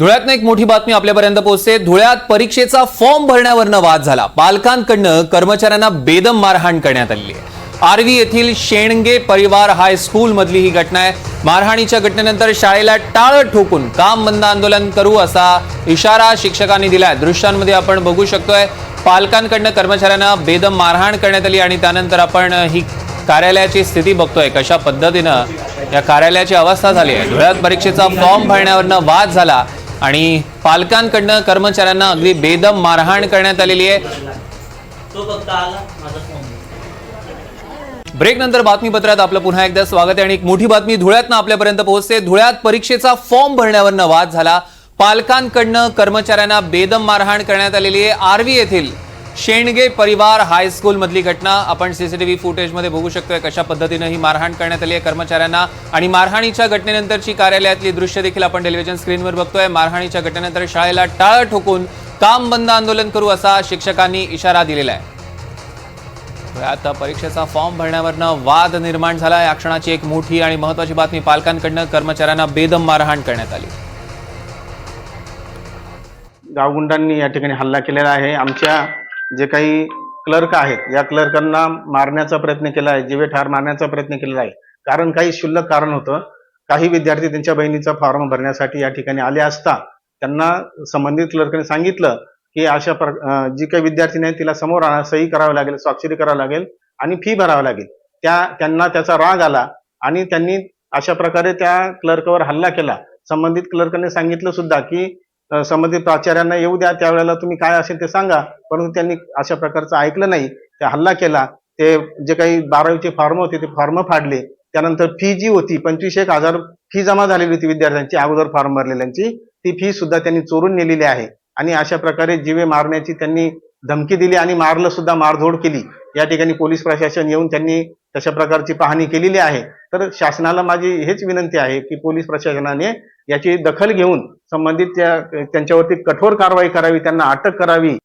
धुळ्यातनं एक मोठी बातमी आपल्यापर्यंत पोहोचते. धुळ्यात परीक्षेचा फॉर्म भरण्यावरनं वाद झाला. पालकांकडनं कर्मचाऱ्यांना बेदम मारहाण करण्यात आली आहे. आर्वी येथील शेणगे परिवार हायस्कूल मधली ही घटना आहे. मारहाणीच्या घटनेनंतर शाळेला टाळ ठोकून काम बंद आंदोलन करू असा इशारा शिक्षकांनी दिलाय. दृश्यांमध्ये आपण बघू शकतोय पालकांकडनं कर्मचाऱ्यांना बेदम मारहाण करण्यात आली आणि त्यानंतर आपण ही कार्यालयाची स्थिती बघतोय. कशा पद्धतीनं या कार्यालयाची अवस्था झाली आहे. धुळ्यात परीक्षेचा फॉर्म भरण्यावरनं वाद झाला. आणि पालकांकडनं कर्मचाऱ्यांना अगदी बेदम मारहाण करण्यात आलेली आहे. ब्रेक नंतर बातमीपत्रात आपलं पुन्हा एकदा स्वागत आहे आणि एक मोठी बातमी धुळ्यातनं आपल्यापर्यंत पोहोचते. धुळ्यात परीक्षेचा फॉर्म भरण्यावरनं वाद झाला. पालकांकडनं कर्मचाऱ्यांना बेदम मारहाण करण्यात आलेली आहे. आर्वी येथील शेणगे परिवार हायस्कूल मधली घटना आपण सीसीटीव्ही फुटेजमध्ये बघू शकतोय कशा पद्धतीनं ही मारहाण करण्यात आली आहे कर्मचाऱ्यांना. आणि मारहाणीच्या घटनेनंतरची कार्यालयातली दृश्य देखील आपण टेलिव्हिजन स्क्रीनवर बघतोय. मारहाणीच्या घटनेनंतर शाळेला टाळ ठोकून काम बंद आंदोलन करू असा शिक्षकांनी इशारा दिलेला आहे. आता परीक्षेचा फॉर्म भरण्यावरनं वाद निर्माण झाला या क्षणाची एक मोठी आणि महत्वाची बातमी पालकांकडनं कर्मचाऱ्यांना बेदम मारहाण करण्यात आली. गावगुंडांनी या ठिकाणी हल्ला केलेला आहे. आमच्या जे काही क्लर्क आहेत या क्लर्कांना मारण्याचा प्रयत्न केला आहे जीवे ठार मारण्याचा प्रयत्न केलेला आहे. कारण काही क्षुल्लक कारण होतं. काही विद्यार्थी त्यांच्या बहिणीचा फॉर्म भरण्यासाठी या ठिकाणी आले असता त्यांना संबंधित क्लर्कने सांगितलं की अशा प्र जी काही विद्यार्थी नाही तिला समोर आणा सही करावी लागेल स्वाक्षरी करावी लागेल आणि फी भरावी लागेल. त्या त्यांना त्याचा राग आला आणि त्यांनी अशा प्रकारे त्या क्लर्कवर हल्ला केला. संबंधित क्लर्कने सांगितलं सुद्धा की संबंधित प्राचार्यांना येऊ द्या त्यावेळेला तुम्ही काय असेल ते सांगा. परंतु त्यांनी अशा प्रकारचं ऐकलं नाही. ते हल्ला केला. ते जे काही बारावीचे फॉर्म होते ते फॉर्म फाडले. त्यानंतर फी जी होती पंचवीस एक हजार फी जमा झालेली होती विद्यार्थ्यांची अगोदर फॉर्म भरलेल्यांची. ती फी सुद्धा त्यांनी चोरून नेलेली आहे. आणि अशा प्रकारे जीवे मारण्याची त्यांनी धमकी दिली आणि मारलं सुद्धा मारधोड केली. या ठिकाणी पोलीस प्रशासन येऊन त्यांनी तशा प्रकारची पाहणी केलेली आहे. तर शासनाला माझी हेच विनंती आहे की पोलीस प्रशासनाने याची दखल घेऊन संबंधित त्या त्यांच्यावरती कठोर कारवाई करावी त्यांना अटक करावी.